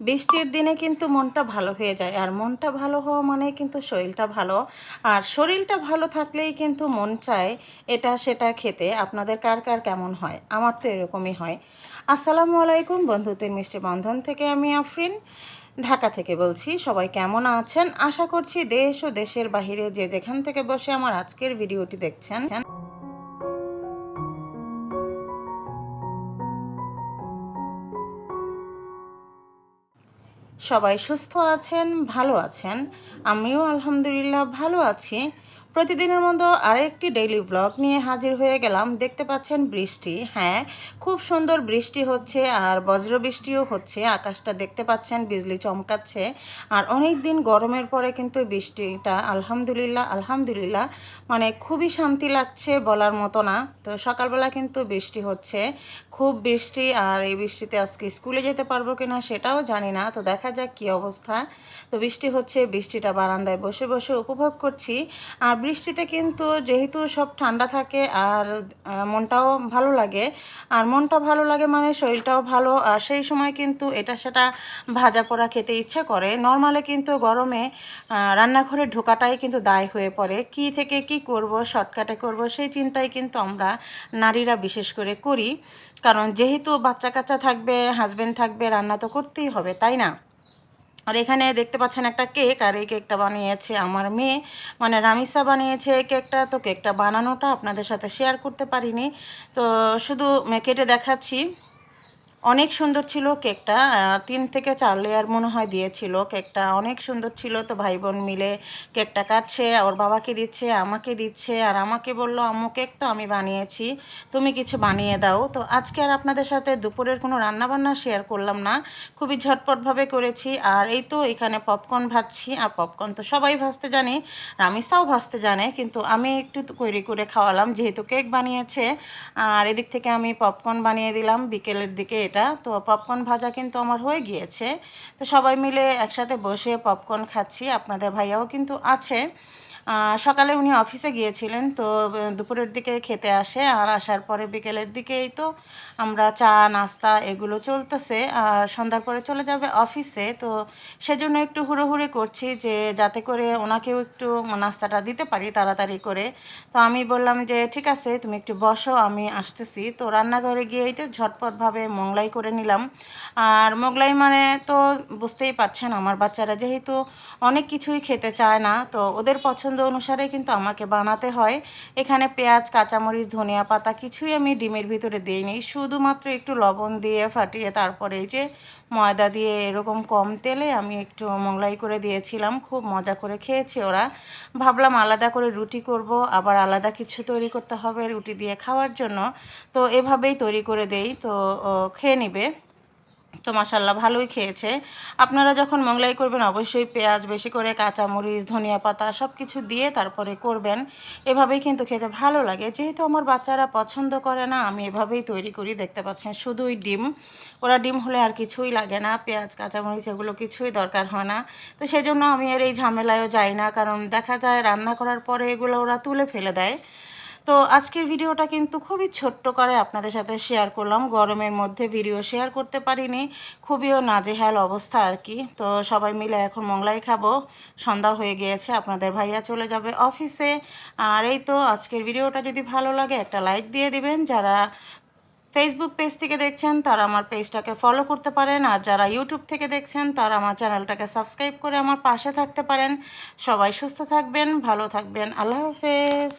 বৃষ্টির দিনে কিন্তু মনটা ভালো হয়ে যায়, আর মনটা ভালো হওয়া মানে কিন্তু শরীরটা ভালো। আর শরীরটা ভালো থাকলেই কিন্তু মন চায় এটা সেটা খেতে, আপনাদের কার কার কেমন হয়? আমার তো এরকমই হয়। আসসালামু আলাইকুম বন্ধুত্বের মিষ্টি বন্ধন থেকে আমি আফরিন, ঢাকা থেকে বলছি, সবাই কেমন আছেন? আশা করছি দেশ ও দেশের বাহিরে যে যেখান থেকে বসে আমার আজকের ভিডিওটি দেখছেন সবাই সুস্থ আছেন ভালো আছেন। আমিও আলহামদুলিল্লাহ ভালো আছি। প্রতিদিনের মতো আরেকটি ডেইলি ব্লগ নিয়ে হাজির হয়ে গেলাম। দেখতে পাচ্ছেন বৃষ্টি। হ্যাঁ খুব সুন্দর বৃষ্টি হচ্ছে আর বজ্র বৃষ্টিও হচ্ছে। আকাশটা দেখতে পাচ্ছেন, বিজলি চমকাচ্ছে। আর অনেক দিন গরমের পরে কিন্তু বৃষ্টিটা আলহামদুলিল্লাহ আলহামদুলিল্লাহ মানে খুবই শান্তি লাগছে বলার মতো না। তো সকালবেলা কিন্তু বৃষ্টি হচ্ছে। খুব বৃষ্টি আর এই বৃষ্টিতে আজকে স্কুলে যেতে পারব কিনা সেটাও জানি না। তো দেখা যাক কী অবস্থা। তো বৃষ্টি হচ্ছে, বৃষ্টিটা বারান্দায় বসে বসে উপভোগ করছি। আর বৃষ্টিতে কিন্তু যেহেতু সব ঠান্ডা থাকে আর মনটাও ভালো লাগে। আর মনটা ভালো লাগে মানে শরীরটাও ভালো। আর সেই সময় কিন্তু এটা সেটা ভাজা পোড়া খেতে ইচ্ছা করে। নর্মালে কিন্তু গরমে রান্নাঘরে ঢোকাটাই কিন্তু দায় হয়ে পড়ে। কি থেকে কি করব, শর্টকাটে করব, সেই চিন্তাই কিন্তু আমরা নারীরা বিশেষ করে করি। কারণ যেহেতু বাচ্চা কাচ্চা থাকবে হাজব্যান্ড থাকবে, রান্না তো করতেই হবে, তাই না? আর এখানে দেখতে পাচ্ছেন একটা কেক, আর এই কেকটা বানিয়েছে আমার মেয়ে। মানে রামিসা বানিয়েছে এই কেকটা, তো কেকটা বানানোটা আপনাদের সাথে শেয়ার করতে পারিনি। তো শুধু কেটে দেখাচ্ছি। অনেক সুন্দর ছিল কেকটা তিন থেকে চার লেয়ার মনে হয় দিয়েছিল কেকটা। অনেক সুন্দর ছিল তো ভাই বোন মিলে কেকটা কাটছে, ওর বাবাকে দিচ্ছে, আমাকে দিচ্ছে, আর আমাকে বলল, আম্মু, কেক তো আমি বানিয়েছি, তুমি কিছু বানিয়ে দাও। তো আজকে আর আপনাদের সাথে দুপুরের কোনো রান্নাবান্না শেয়ার করলাম না, খুবই ঝটপটভাবে করেছি। আর এই তো এখানে পপকর্ন ভাজছি, আর পপকর্ন তো সবাই ভাজতে জানে রামিসাও ভাজতে জানে, কিন্তু আমি একটু তৈরি করে খাওয়ালাম, যেহেতু কেক বানিয়েছে। আর এদিক থেকে আমি পপকর্ন বানিয়ে দিলাম, বিকেলের দিকে এটা তো পপকর্ন ভাজা কিন্তু আমার হয়ে গিয়েছে। তো সবাই মিলে একসাথে বসে পপকর্ন খাচ্ছি। আপনাদের ভাইয়াও কিন্তু আছে। সকালে উনি অফিসে গিয়েছিলেন, তো দুপুরের দিকে খেতে আসে, আর আসার পরে বিকেলের দিকেই তো আমরা চা, নাস্তা এগুলো চলতেছে, আর সন্ধ্যার পরে চলে যাবে অফিসে, তো সেজন্য একটু হুড়োহুড়ি করছি যে, যাতে করে ওনাকেও একটু নাস্তাটা দিতে পারি তাড়াতাড়ি করে। তো আমি বললাম যে, ঠিক আছে, তুমি একটু বসো, আমি আসতেছি। তো রান্নাঘরে গিয়েই তো ঝটপটভাবে মোগলাই করে নিলাম। আর মোগলাই মানে তো বুঝতেই পারছেন, আমার বাচ্চারা যেহেতু অনেক কিছুই খেতে চায় না, তো ওদের পছন্দ পছন্দ অনুসারে কিন্তু আমাকে বানাতে হয়। এখানে পেঁয়াজ, কাঁচামরিচ, ধনিয়া পাতা কিছুই আমি ডিমের ভিতরে দিইনি। শুধুমাত্র একটু লবণ দিয়ে ফাটিয়ে তারপরে এই যে ময়দা দিয়ে এরকম কম তেলে আমি একটু মোগলাই করে দিয়েছিলাম। খুব মজা করে খেয়েছে ওরা। ভাবলাম আলাদা করে রুটি করব, আবার আলাদা কিছু তৈরি করতে হবে রুটি দিয়ে খাওয়ার জন্য। তো এভাবেই তৈরি করে দেই। তো খেয়ে নিবে। তো মাসাল্লাহ ভালোই খেয়েছে। আপনারা যখন মোগলাই করবেন, অবশ্যই পেঁয়াজ বেশি করে, কাঁচামরিচ, ধনিয়া পাতা সব কিছু দিয়ে তারপরে করবেন। এভাবেই কিন্তু খেতে ভালো লাগে। যেহেতু আমার বাচ্চারা পছন্দ করে না, আমি এভাবেই তৈরি করি, দেখতে পাচ্ছেন শুধুই ডিম। ওরা ডিম হলে আর কিছুই লাগে না, পেঁয়াজ, কাঁচামরিচ এগুলো কিছুই দরকার হয় না। তো সেই জন্য আমি আর এই ঝামেলায়ও যাই না, কারণ দেখা যায় রান্না করার পরে এগুলো ওরা তুলে ফেলে দেয়। তো আজকের ভিডিওটা কিন্তু খুবই ছোট্ট করে আপনাদের সাথে শেয়ার করলাম। গরমের মধ্যে ভিডিও শেয়ার করতে পারিনি। খুবইও নাজেহাল অবস্থা আর কি। তো সবাই মিলে এখন মংলাই খাব। সন্ধ্যা হয়ে গিয়েছে, আপনাদের ভাইয়া চলে যাবে অফিসে আর এই তো আজকের ভিডিওটা যদি ভালো লাগে, একটা লাইক দিয়ে দিবেন। যারা ফেসবুক পেজ থেকে দেখছেন, তারা আমার পেজটাকে ফলো করতে পারেন। আর যারা ইউটিউব থেকে দেখছেন, তারা আমার চ্যানেলটাকে সাবস্ক্রাইব করে আমার পাশে থাকতে পারেন। সবাই সুস্থ থাকবেন, ভালো থাকবেন। আল্লাহ হাফেজ।